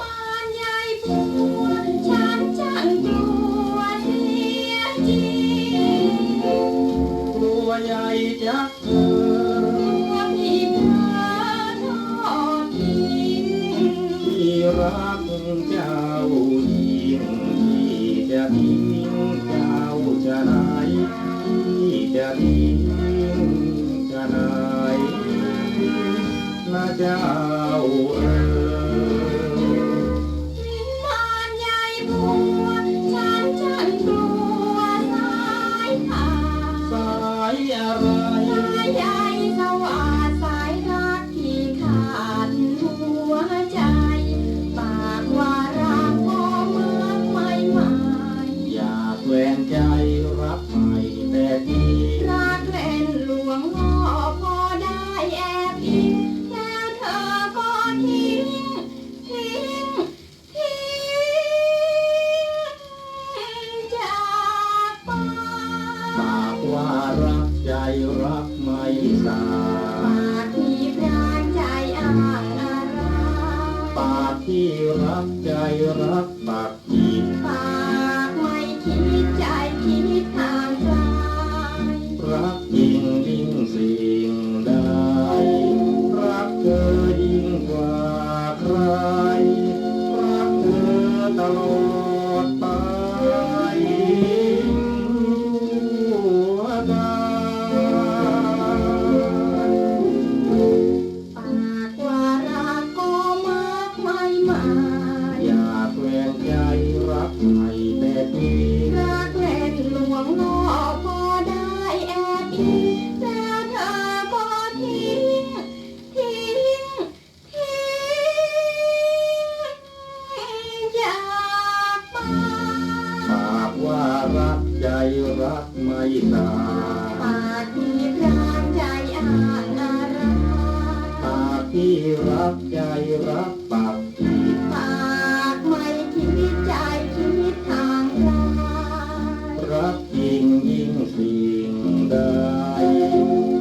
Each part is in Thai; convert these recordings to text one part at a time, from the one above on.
มารยายผัวฉันจังก เจ้าหญ่จักเออว่าพี่เพลอทอดทิ้งที่รักเจ้ายิ่งที่จะทิ้งเจ้าจะไหนที่จะทิ้งจะไหนนะเจ้าเอ๋ย ว่ารักใจรักไม่สาปากที่พรางใจอ้างอะไรปากที่รักใจรักปากผิดปากไม่คิดใจคิดทางไกลรักจริงยิ่งสิ่งใดรักเธอยิ่งกว่าใครรักเธอตลอด รักใจรักไม่สาปากที่พรางใจอ่านอะไรปากที่รักใจรักปากผิดปากไม่คิดใจคิดทางไกลรักจริงยิ่งสิ่งใด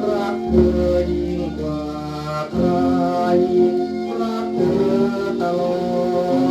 รักเธอยิ่งกว่าใครรักเธอตลอด